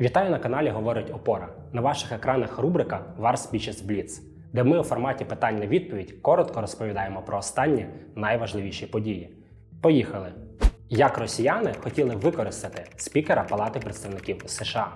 Вітаю на каналі Говорить Опора. На ваших екранах рубрика War Speeches Blitz, де ми у форматі питань на відповідь коротко розповідаємо про останні найважливіші події. Поїхали! Як росіяни хотіли використати спікера Палати представників США?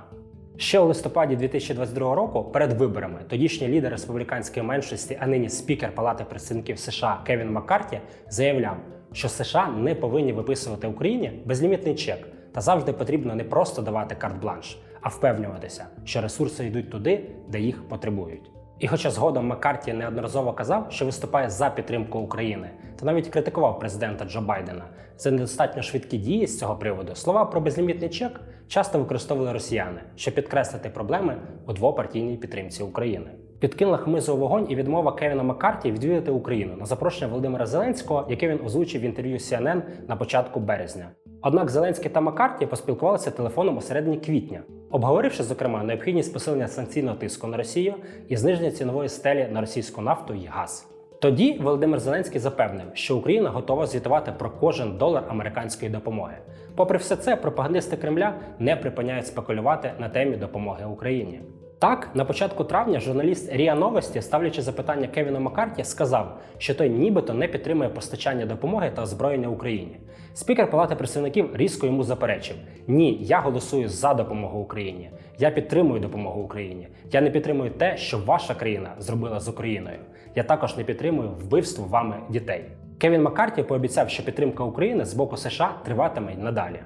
Ще у листопаді 2022 року, перед виборами, тодішній лідер республіканської меншості, а нині спікер Палати представників США Кевін Маккарті заявляв, що США не повинні виписувати Україні безлімітний чек, та завжди потрібно не просто давати карт-бланш, а впевнюватися, що ресурси йдуть туди, де їх потребують. І хоча згодом Маккарті неодноразово казав, що виступає за підтримку України, та навіть критикував президента Джо Байдена за недостатньо швидкі дії з цього приводу, слова про безлімітний чек часто використовували росіяни, щоб підкреслити проблеми у двопартійній підтримці України. Підкинула хмизу вогонь і відмова Кевіна Маккарті відвідати Україну на запрошення Володимира Зеленського, яке він озвучив в інтерв'ю CNN на початку березня. Однак Зеленський та Маккарті поспілкувалися телефоном у середині квітня, обговоривши, зокрема, необхідність посилення санкційного тиску на Росію і зниження цінової стелі на російську нафту і газ. Тоді Володимир Зеленський запевнив, що Україна готова звітувати про кожен долар американської допомоги. Попри все це, пропагандисти Кремля не припиняють спекулювати на темі допомоги Україні. Так, на початку травня журналіст Ріа Новості, ставлячи запитання Кевіну Маккарті, сказав, що той нібито не підтримує постачання допомоги та озброєння Україні. Спікер Палати представників різко йому заперечив: Ні, я голосую за допомогу Україні. Я підтримую допомогу Україні. Я не підтримую те, що ваша країна зробила з Україною. Я також не підтримую вбивство вами дітей. Кевін Маккарті пообіцяв, що підтримка України з боку США триватиме й надалі.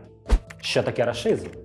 Що таке рашизм?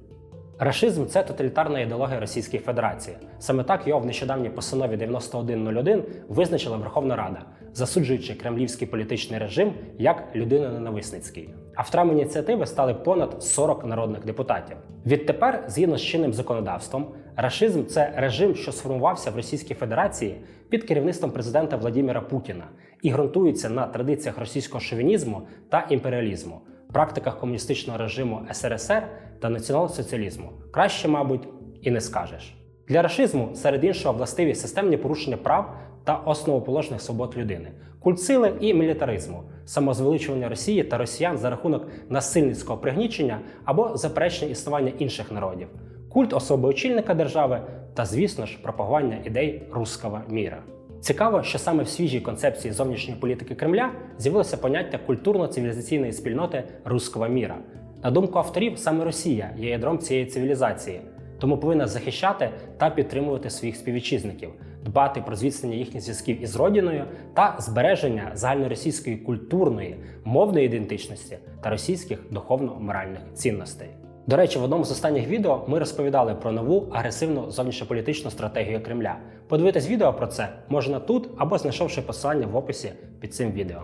Рашизм це тоталітарна ідеологія Російської Федерації. Саме так його в нещодавній постанові 9101 визначила Верховна Рада, засуджуючи кремлівський політичний режим як людиноненависницький. Авторами ініціативи стали понад 40 народних депутатів. Відтепер, згідно з чинним законодавством, рашизм це режим, що сформувався в Російській Федерації під керівництвом президента Владіміра Путіна і ґрунтується на традиціях російського шовінізму та імперіалізму практиках комуністичного режиму СРСР та націонал-соціалізму. Краще, мабуть, і не скажеш. Для рашизму, серед іншого, властиві системні порушення прав та основоположних свобод людини, культ сили і мілітаризму, самозвеличування Росії та росіян за рахунок насильницького пригнічення або заперечення існування інших народів, культ особи очільника держави та, звісно ж, пропагування ідей руского міра. Цікаво, що саме в свіжій концепції зовнішньої політики Кремля з'явилося поняття культурно-цивілізаційної спільноти руского міра. На думку авторів, саме Росія є ядром цієї цивілізації, тому повинна захищати та підтримувати своїх співвітчизників, дбати про зміцнення їхніх зв'язків із родиною та збереження загальноросійської культурної, мовної ідентичності та російських духовно-моральних цінностей. До речі, в одному з останніх відео ми розповідали про нову агресивну зовнішньополітичну стратегію Кремля. Подивитись відео про це можна тут або знайшовши посилання в описі під цим відео.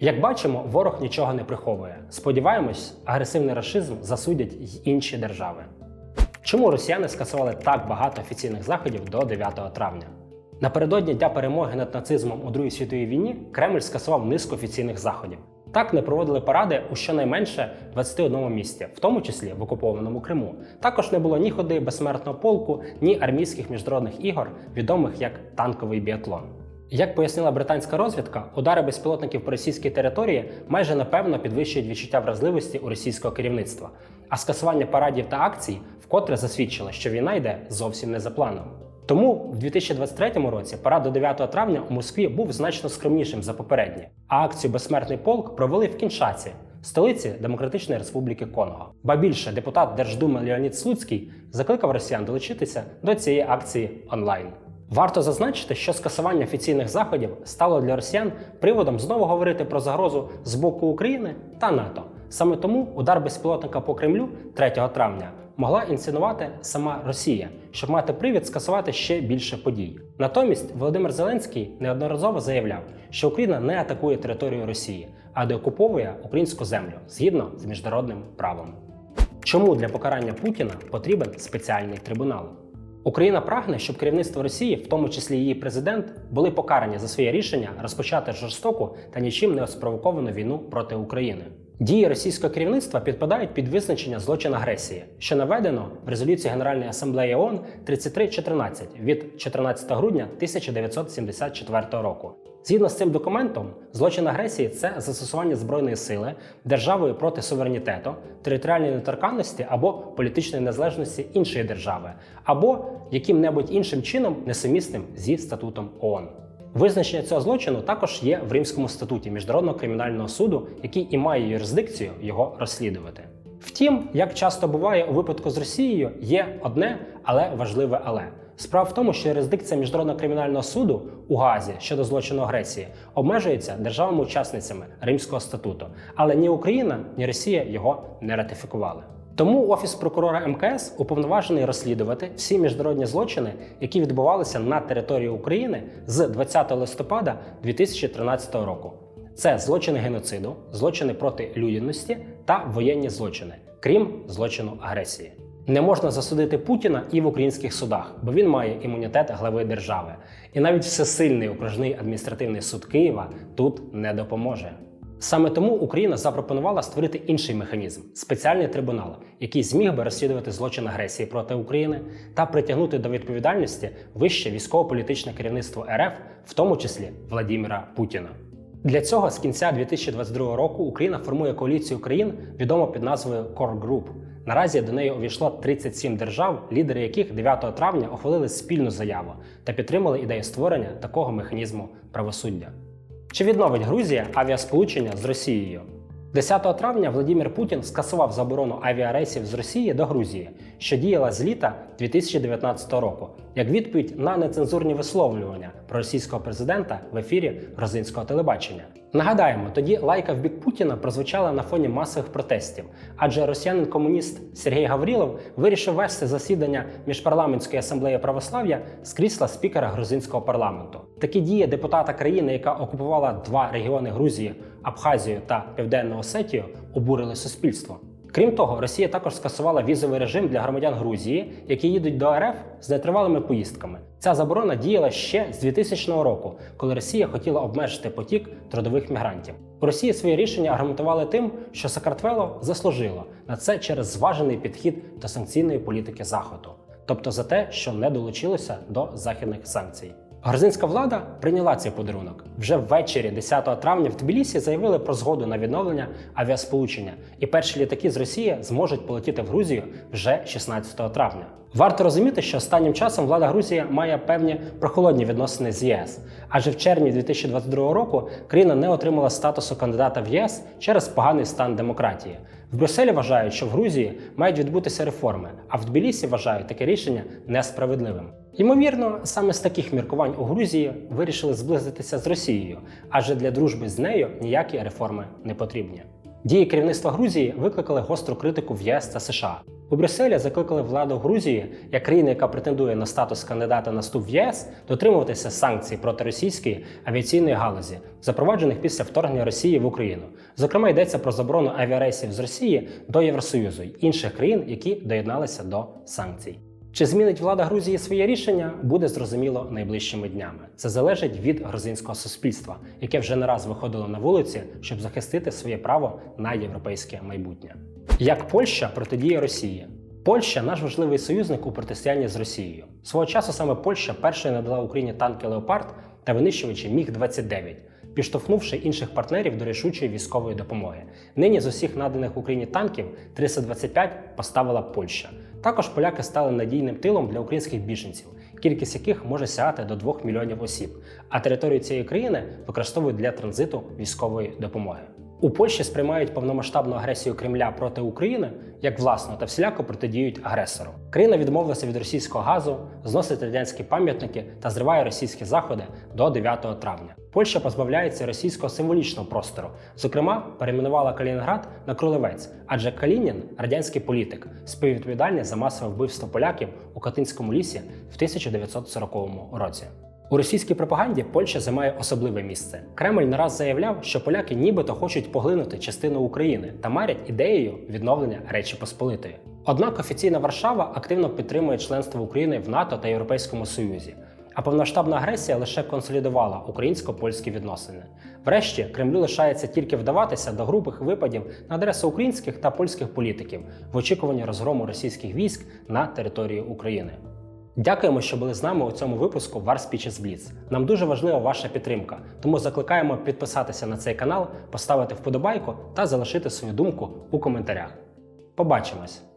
Як бачимо, ворог нічого не приховує. Сподіваємось, агресивний рашизм засудять й інші держави. Чому росіяни скасували так багато офіційних заходів до 9 травня? Напередодні дня перемоги над нацизмом у Другій світовій війні Кремль скасував низку офіційних заходів. Так не проводили паради у щонайменше 21 місті, в тому числі в окупованому Криму. Також не було ні ходи безсмертного полку, ні армійських міжнародних ігор, відомих як танковий біатлон. Як пояснила британська розвідка, удари безпілотників по російській території майже напевно підвищують відчуття вразливості у російського керівництва, а скасування парадів та акцій вкотре засвідчило, що війна йде зовсім не за планом. Тому в 2023 році парад до 9 травня у Москві був значно скромнішим за попередні, а акцію Безсмертний полк провели в Кіншаці, столиці Демократичної Республіки Конго. Ба більше депутат Держдуми Леонід Слуцький закликав росіян долучитися до цієї акції онлайн. Варто зазначити, що скасування офіційних заходів стало для росіян приводом знову говорити про загрозу з боку України та НАТО. Саме тому удар безпілотника по Кремлю 3 травня могла інсценувати сама Росія, щоб мати привід скасувати ще більше подій. Натомість Володимир Зеленський неодноразово заявляв, що Україна не атакує територію Росії, а деокуповує українську землю згідно з міжнародним правом. Чому для покарання Путіна потрібен спеціальний трибунал? Україна прагне, щоб керівництво Росії, в тому числі її президент, були покарані за своє рішення розпочати жорстоку та нічим не спровоковану війну проти України. Дії російського керівництва підпадають під визначення злочин агресії, що наведено в резолюції Генеральної асамблеї ООН 3314 від 14 грудня 1974 року. Згідно з цим документом, злочин агресії це застосування збройної сили державою проти суверенітету, територіальної неторканності або політичної незалежності іншої держави, або яким-небудь іншим чином несумісним зі статутом ООН. Визначення цього злочину також є в Римському статуті Міжнародного кримінального суду, який і має юрисдикцію його розслідувати. Втім, як часто буває у випадку з Росією, є одне, але важливе але. Справа в тому, що юрисдикція Міжнародного кримінального суду у Газі щодо злочину агресії обмежується державами-учасницями Римського статуту, але ні Україна, ні Росія його не ратифікували. Тому Офіс прокурора МКС уповноважений розслідувати всі міжнародні злочини, які відбувалися на території України з 20 листопада 2013 року. Це злочини геноциду, злочини проти людяності та воєнні злочини, крім злочину агресії. Не можна засудити Путіна і в українських судах, бо він має імунітет глави держави. І навіть всесильний окружний адміністративний суд Києва тут не допоможе. Саме тому Україна запропонувала створити інший механізм спеціальний трибунал, який зміг би розслідувати злочин агресії проти України та притягнути до відповідальності вище військово-політичне керівництво РФ, в тому числі Владіміра Путіна. Для цього з кінця 2022 року Україна формує коаліцію країн, відому під назвою Core Group. Наразі до неї увійшло 37 держав, лідери яких 9 травня ухвалили спільну заяву та підтримали ідею створення такого механізму правосуддя. Чи відновить Грузія авіасполучення з Росією? 10 травня Владимир Путін скасував заборону авіарейсів з Росії до Грузії, що діяла з літа 2019 року, як відповідь на нецензурні висловлювання про російського президента в ефірі грузинського телебачення. Нагадаємо, тоді лайка в бік Путіна прозвучала на фоні масових протестів, адже росіянин-комуніст Сергій Гаврілов вирішив вести засідання міжпарламентської асамблеї православ'я з крісла спікера грузинського парламенту. Такі дії депутата країни, яка окупувала два регіони Грузії Абхазію та Південну Осетію, обурили суспільство. Крім того, Росія також скасувала візовий режим для громадян Грузії, які їдуть до РФ з нетривалими поїздками. Ця заборона діяла ще з 2000 року, коли Росія хотіла обмежити потік трудових мігрантів. У Росії своє рішення аргументували тим, що Сакартвело заслужило на це через зважений підхід до санкційної політики Заходу, тобто за те, що не долучилося до західних санкцій. Грузинська влада прийняла цей подарунок. Вже ввечері 10 травня в Тбілісі заявили про згоду на відновлення авіасполучення, і перші літаки з Росії зможуть полетіти в Грузію вже 16 травня. Варто розуміти, що останнім часом влада Грузії має певні прохолодні відносини з ЄС, адже в червні 2022 року країна не отримала статусу кандидата в ЄС через поганий стан демократії. В Брюсселі вважають, що в Грузії мають відбутися реформи, а в Тбілісі вважають таке рішення несправедливим. Ймовірно, саме з таких міркувань у Грузії вирішили зблизитися з Росією, адже для дружби з нею ніякі реформи не потрібні. Дії керівництва Грузії викликали гостру критику в ЄС та США. У Брюсселі закликали владу Грузії, як країни, яка претендує на статус кандидата на вступ в ЄС, дотримуватися санкцій проти російської авіаційної галузі, запроваджених після вторгнення Росії в Україну. Зокрема, йдеться про заборону авіарейсів з Росії до Євросоюзу й інших країн, які доєдналися до санкцій. Чи змінить влада Грузії своє рішення, буде зрозуміло найближчими днями. Це залежить від грузинського суспільства, яке вже не раз виходило на вулиці, щоб захистити своє право на європейське майбутнє. Як Польща протидіє Росії? Польща наш важливий союзник у протистоянні з Росією. Свого часу саме Польща першою надала Україні танки Леопард та винищувачі Міг 29 підштовхнувши інших партнерів до рішучої військової допомоги. Нині з усіх наданих Україні танків 325 поставила Польща. Також поляки стали надійним тилом для українських біженців, кількість яких може сягати до 2 мільйонів осіб, а територію цієї країни використовують для транзиту військової допомоги. У Польщі сприймають повномасштабну агресію Кремля проти України як власну та всіляко протидіють агресору. Країна відмовилася від російського газу, зносить радянські пам'ятники та зриває російські заходи до 9 травня. Польща позбавляється російського символічного простору. Зокрема, перейменувала Калінінград на Кролевець, адже Калінін радянський політик, співвідповідальний за масове вбивство поляків у Катинському лісі в 1940 році. У російській пропаганді Польща займає особливе місце. Кремль не раз заявляв, що поляки нібито хочуть поглинути частину України та марять ідеєю відновлення Речі Посполитої. Однак офіційна Варшава активно підтримує членство України в НАТО та Європейському Союзі. А повноштабна агресія лише консолідувала українсько-польські відносини. Врешті Кремлю лишається тільки вдаватися до грубих випадів на адресу українських та польських політиків в очікуванні розгрому російських військ на території України. Дякуємо, що були з нами у цьому випуску War Speeches Blitz. Нам дуже важлива ваша підтримка, тому закликаємо підписатися на цей канал, поставити вподобайку та залишити свою думку у коментарях. Побачимось!